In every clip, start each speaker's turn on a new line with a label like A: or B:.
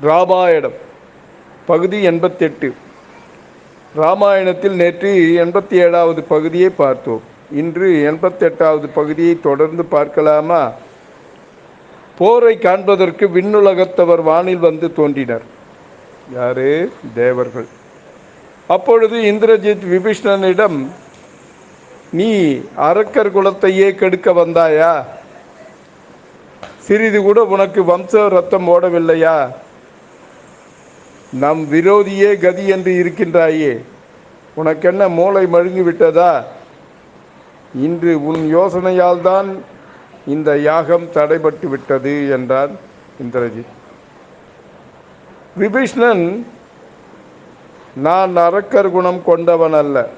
A: ராமாயணம் பகுதி எண்பத்தெட்டு. ராமாயணத்தில் நேற்று எண்பத்தி ஏழாவது பகுதியை பார்த்தோம். இன்று எண்பத்தெட்டாவது பகுதியை தொடர்ந்து பார்க்கலாமா? போரை காண்பதற்கு விண்ணுலகத்தவர் வானில் வந்து தோன்றினர். யாரு? தேவர்கள். அப்பொழுது இந்திரஜித் விபீஷ்ணனிடம் நீ அரக்கர் குலத்தையே கெடுக்க வந்தாயா? சிறிது கூட உனக்கு வம்ச ரத்தம் ஓடவில்லையா? நம் விரோதியே கதி என்று இருக்கின்றாயே. உனக்கென்ன மூளை மழுங்கி விட்டதா இன்று உன் யோசனையால் தான் இந்த யாகம் தடைபட்டு விட்டது என்றான் இந்திரஜித். விபீஷ்ணன் நான் அரக்கர் குணம் கொண்டவன் அல்ல.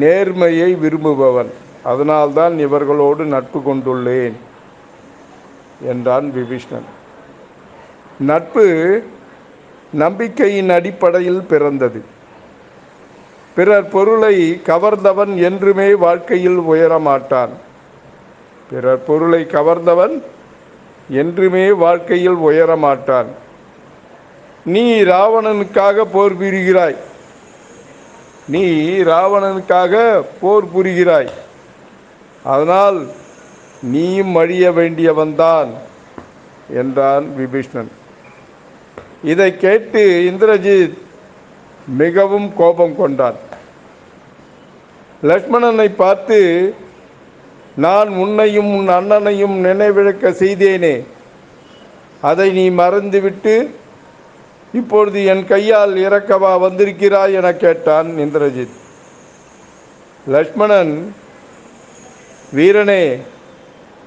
A: நேர்மையை விரும்புபவன். அதனால்தான் இவர்களோடு நட்பு கொண்டுள்ளேன் என்றான் விபீஷ்ணன். நட்பு நம்பிக்கையின் அடிப்படையில் பிறந்தது. பிறர் பொருளை கவர்ந்தவன் என்றுமே வாழ்க்கையில் உயரமாட்டான். பிறர் பொருளை கவர்ந்தவன் என்றுமே வாழ்க்கையில் உயரமாட்டான். நீ ராவணனுக்காக போர் புரிகிறாய். நீ ராவணனுக்காக போர் புரிகிறாய். அதனால் நீயும் அழிய வேண்டியவன்தான் என்றான் விபீஷ்ணன். இதை கேட்டு இந்திரஜித் மிகவும் கோபம் கொண்டான் லக்ஷ்மணனை பார்த்து நான் உன்னையும் உன் அண்ணனையும் நினைவிழக்க செய்தேனே. அதை நீ மறந்துவிட்டு இப்பொழுது என் கையால் இறக்கவா வந்திருக்கிறாய் என கேட்டான் இந்திரஜித். லக்ஷ்மணன் வீரனே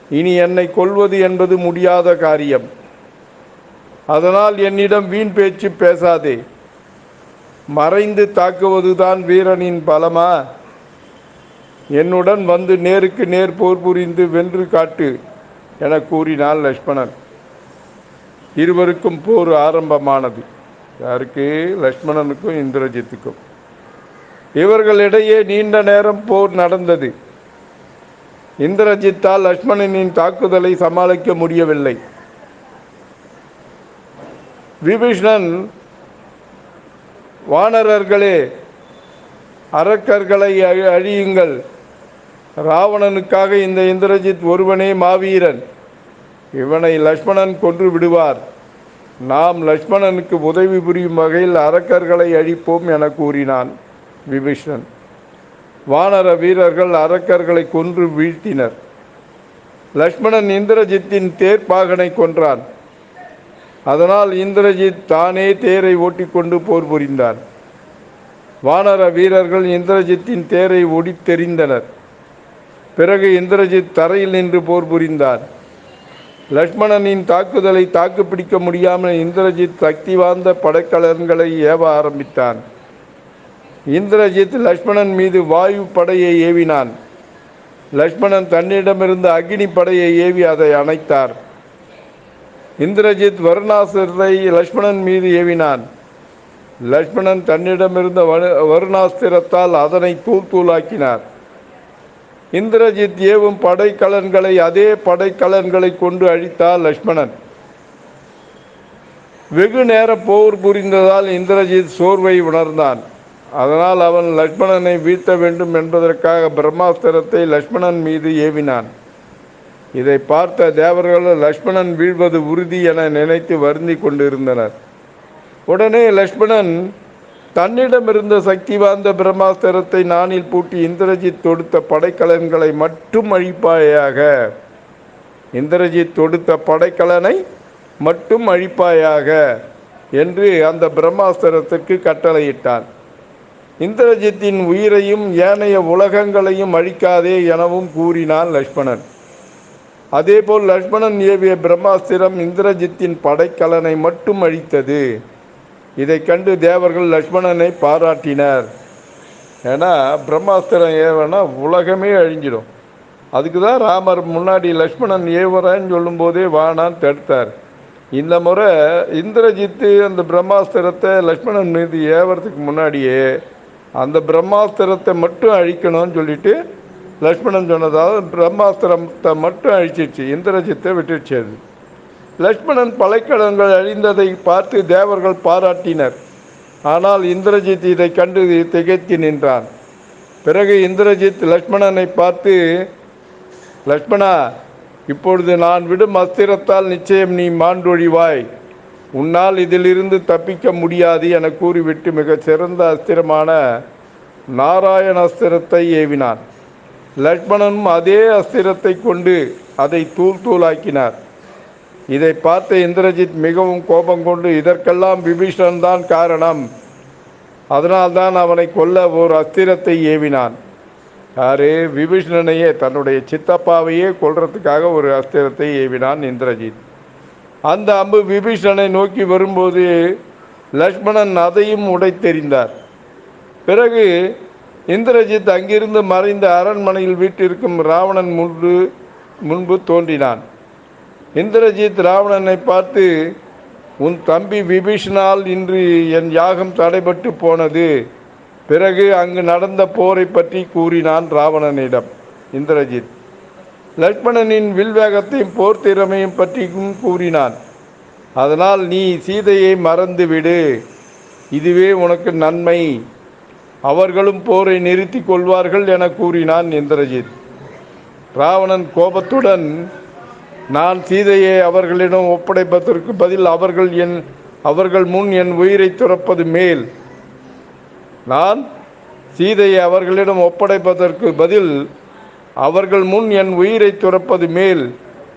A: இனி என்னை கொல்வது என்பது முடியாத காரியம். அதனால் என்னிடம் வீண் பேச்சு பேசாதே. மறைந்து தாக்குவதுதான் வீரனின் பலமா? என்னுடன் வந்து நேருக்கு நேர் போர் புரிந்து வென்று காட்டு என கூறினான் லக்ஷ்மணன். இருவருக்கும் போர் ஆரம்பமானது. யாருக்கு? லக்ஷ்மணனுக்கும் இந்திரஜித்துக்கும். இவர்களிடையே நீண்ட நேரம் போர் நடந்தது. இந்திரஜித்தால் லக்ஷ்மணனின் தாக்குதலை சமாளிக்க முடியவில்லை. விபீஷ்ணன் வானரர்களே அரக்கர்களை அழி- அழியுங்கள். ராவணனுக்காக இந்த இந்திரஜித் ஒருவனே மாவீரன். இவனை லக்ஷ்மணன் கொன்று விடுவார். நாம் லக்ஷ்மணனுக்கு உதவி புரியும் வகையில் அரக்கர்களை அழிப்போம் என கூறினான் விபீஷ்ணன். வானர வீரர்கள் அரக்கர்களை கொன்று வீழ்த்தினர். லக்ஷ்மணன் இந்திரஜித்தின் தேர்ப்பாகனை கொன்றான். அதனால் இந்திரஜித் தானே தேரை ஓட்டிக்கொண்டு போர் புரிந்தார். வானர வீரர்கள் இந்திரஜித்தின் தேரை ஒடித்தெறிந்தனர் பிறகு இந்திரஜித் தரையில் நின்று போர் புரிந்தார். லக்ஷ்மணனின் தாக்குதலை தாக்குப்பிடிக்க முடியாமல் இந்திரஜித் சக்தி வாய்ந்த படைக்கலன்களை ஏவ ஆரம்பித்தான். இந்திரஜித் லக்ஷ்மணன் மீது வாயு படையை ஏவினான். லக்ஷ்மணன் தன்னிடமிருந்து அக்னி படையை ஏவி அதை அணைத்தார். இந்திரஜித் வருணாசிரத்தை லக்ஷ்மணன் மீது ஏவினான். லக்ஷ்மணன் தன்னிடமிருந்த வரு- வருணாஸ்திரத்தால் அதனை தூள் தூளாக்கினார். இந்திரஜித் ஏவும் படைக்கலன்களை அதே படைக்கலன்களை கொண்டு அழித்தார் லக்ஷ்மணன். வெகு நேர போர் புரிந்ததால் இந்திரஜித் சோர்வை உணர்ந்தான். அதனால் அவன் லக்ஷ்மணனை வீழ்த்த வேண்டும் என்பதற்காக பிரம்மாஸ்திரத்தை லக்ஷ்மணன் மீது ஏவினான். இதை பார்த்த தேவர்கள் லக்ஷ்மணன் வீழ்வது உறுதி என நினைத்து வருந்தி கொண்டிருந்தனர். உடனே லக்ஷ்மணன் தன்னிடமிருந்த சக்தி வாய்ந்த பிரம்மாஸ்திரத்தை நானில் பூட்டி இந்திரஜித் தொடுத்த படைக்கலன்களை மட்டும் அழிப்பாயாக. இந்திரஜித் தொடுத்த படைக்கலனை மட்டும் அழிப்பாயாக என்று அந்த பிரம்மாஸ்திரத்திற்கு கட்டளையிட்டான். இந்திரஜித்தின் உயிரையும் ஏனைய உலகங்களையும் அழிக்காதே எனவும் கூறினான் லக்ஷ்மணன். அதேபோல் லக்ஷ்மணன் ஏவிய பிரம்மாஸ்திரம் இந்திரஜித்தின் படைக்கலனை மட்டும் அழித்தது. இதை கண்டு தேவர்கள் லக்ஷ்மணனை பாராட்டினர். ஏன்னா பிரம்மாஸ்திரம் ஏவனா உலகமே அழிஞ்சிடும். அதுக்கு தான் ராமர் முன்னாடி லக்ஷ்மணன் ஏவுறேன்னு சொல்லும்போதே வானான்னு தடுத்தார். இந்த முறை இந்திரஜித்து அந்த பிரம்மாஸ்திரத்தை லக்ஷ்மணன் மீது ஏவறதுக்கு முன்னாடியே அந்த பிரம்மாஸ்திரத்தை மட்டும் அழிக்கணும்னு சொல்லிட்டு லக்ஷ்மணன் சொன்னதாவது பிரம்மாஸ்திரத்தை மட்டும் அழிச்சிச்சு இந்திரஜித்தை விட்டுடுச்சு அது லக்ஷ்மணன் பலைக்கடன்கள் அழிந்ததை பார்த்து தேவர்கள் பாராட்டினர். ஆனால் இந்திரஜித் இதை கண்டு திகைத்து நின்றான். பிறகு இந்திரஜித் லக்ஷ்மணனை பார்த்து லக்ஷ்மணா இப்பொழுது நான் விடும் அஸ்திரத்தால் நிச்சயம் நீ மாண்டொழிவாய். உன்னால் இதிலிருந்து தப்பிக்க முடியாது என கூறிவிட்டு மிகச் சிறந்த அஸ்திரமான நாராயண அஸ்திரத்தை ஏவினான். லக்ஷ்மணனும் அதே அஸ்திரத்தை கொண்டு அதை தூள் தூளாக்கினார். இதை பார்த்த இந்திரஜித் மிகவும் கோபம் கொண்டு இதற்கெல்லாம் விபீஷணன் தான் காரணம். அதனால்தான் அவனை கொல்ல ஒரு அஸ்திரத்தை ஏவினான். யாரு? விபீஷணனையே தன்னுடைய சித்தப்பாவையே கொல்றதுக்காக ஒரு அஸ்திரத்தை ஏவினான் இந்திரஜித். அந்த அம்பு விபீஷணனை நோக்கி வரும்போது லக்ஷ்மணன் அதையும் உடைத்தெறிந்தார். பிறகு இந்திரஜித் அங்கிருந்து மறைந்த அரண்மனையில் வீட்டிற்கும் ராவணன் முன்பு முன்பு தோன்றினான். இந்திரஜித் ராவணனை பார்த்து உன் தம்பி விபீஷனால் இன்று என் யாகம் தடைபட்டு போனது. பிறகு அங்கு நடந்த போரை பற்றி கூறினான் ராவணனிடம் இந்திரஜித். லக்ஷ்மணனின் வில்வேகத்தையும் போர் திறமையும் பற்றியும் கூறினான். அதனால் நீ சீதையை மறந்துவிடு. இதுவே உனக்கு நன்மை. அவர்களும் போரை நிறுத்தி கொள்வார்கள் என கூறினான் இந்திரஜித். ராவணன் கோபத்துடன் நான் சீதையை அவர்களிடம் ஒப்படைப்பதற்கு பதில் அவர்கள் என் அவர்கள் முன் என் உயிரை துறப்பது மேல். நான் சீதையை அவர்களிடம் ஒப்படைப்பதற்கு பதில் அவர்கள் முன் என் உயிரை துறப்பது மேல்.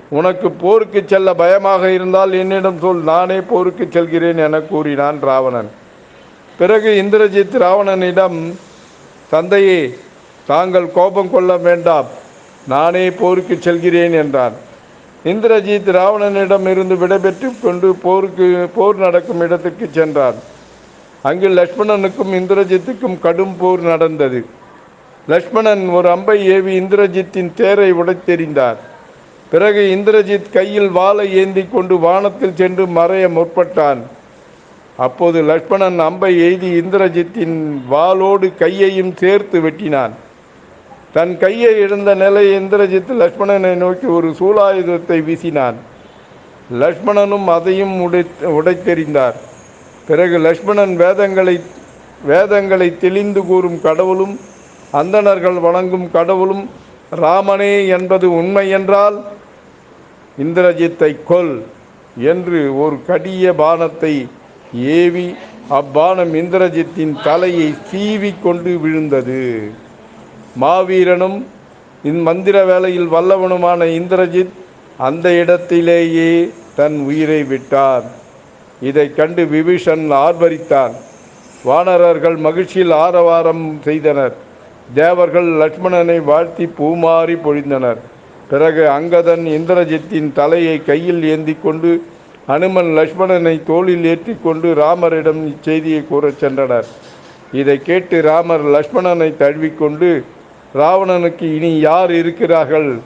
A: உனக்கு போருக்கு செல்ல பயமாக இருந்தால் என்னிடம் சொல் நானே போருக்கு செல்கிறேன் என கூறினான் ராவணன். பிறகு இந்திரஜித் ராவணனிடம் தந்தையே தாங்கள் கோபம் கொள்ள வேண்டாம். நானே போருக்கு செல்கிறேன் என்றான். இந்திரஜித் ராவணனிடம் இருந்து விடைபெற்று கொண்டு போருக்கு போர் நடக்கும் இடத்துக்கு சென்றான். அங்கு லக்ஷ்மணனுக்கும் இந்திரஜித்துக்கும் கடும் போர் நடந்தது. லக்ஷ்மணன் ஒரு அம்பை ஏவி இந்திரஜித்தின் தேரை உடைத்தெறிந்தார். பிறகு இந்திரஜித் கையில் வாளை ஏந்தி கொண்டு வானத்தில் சென்று மறைய முற்பட்டான். அப்போது லக்ஷ்மணன் அம்பை எய்தி இந்திரஜித்தின் வாளோடு கையையும் சேர்த்து வெட்டினான். தன் கையை இழந்த நிலை இந்திரஜித் லக்ஷ்மணனை நோக்கி ஒரு சூலாயுதத்தை வீசினான். லக்ஷ்மணனும் அதையும் உடை உடைத்தெறிந்தார். பிறகு லக்ஷ்மணன் வேதங்களை வேதங்களை தெளிந்து கூறும் கடவுளும் அந்தணர்கள் வணங்கும் கடவுளும் ராமனே என்பது உண்மை என்றால் இந்திரஜித்தை கொல் என்று ஒரு கடிய பானத்தை ஏவி அப்பானம் இந்திரஜித்தின் தலையை சீவி கொண்டு விழுந்தது. மாவீரனும் இம்மந்திர வேலையில் வல்லவனுமான இந்திரஜித் அந்த இடத்திலேயே தன் உயிரை விட்டார். இதை கண்டு விபீஷன் ஆர்ப்பரித்தான் வானரர்கள் மகிழ்ச்சியில் ஆரவாரம் செய்தனர். தேவர்கள் லக்ஷ்மணனை வாழ்த்தி பூமாறி பொழிந்தனர். பிறகு அங்கதன் இந்திரஜித்தின் தலையை கையில் ஏந்தி கொண்டு அனுமன் லக்ஷ்மணனை தோளில் ஏற்றிக்கொண்டு ராமரிடம் இச்செய்தியை கூறச் சென்றனர். இதை கேட்டு ராமர் லக்ஷ்மணனை தழுவிக்கொண்டு ராவணனுக்கு இனி யார் இருக்கிறார்கள்?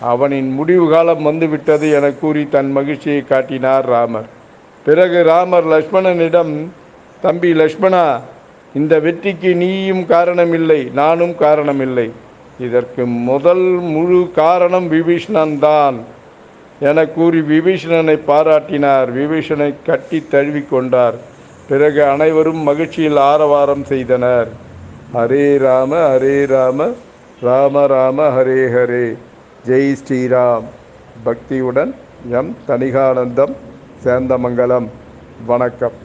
A: அவனின் முடிவு காலம் வந்துவிட்டது என கூறி தன் மகிழ்ச்சியை காட்டினார் ராமர். பிறகு ராமர் லக்ஷ்மணனிடம் தம்பி லக்ஷ்மணா இந்த வெற்றிக்கு நீயும் காரணமில்லை நானும் காரணமில்லை. இதற்கு முதல் முழு காரணம் விபீஷ்ணன் தான். என கூறி விபீஷணனை பாராட்டினார். விபீஷனை கட்டி தழுவிக்கொண்டார். பிறகு அனைவரும் மகிழ்ச்சியில் ஆரவாரம் செய்தனர். ஹரே ராம ஹரே ராம ராம ராம ஹரே ஹரே. ஜெய் ஸ்ரீராம். பக்தியுடன் எம். தனிகானந்தம் சேந்தமங்கலம். வணக்கம்.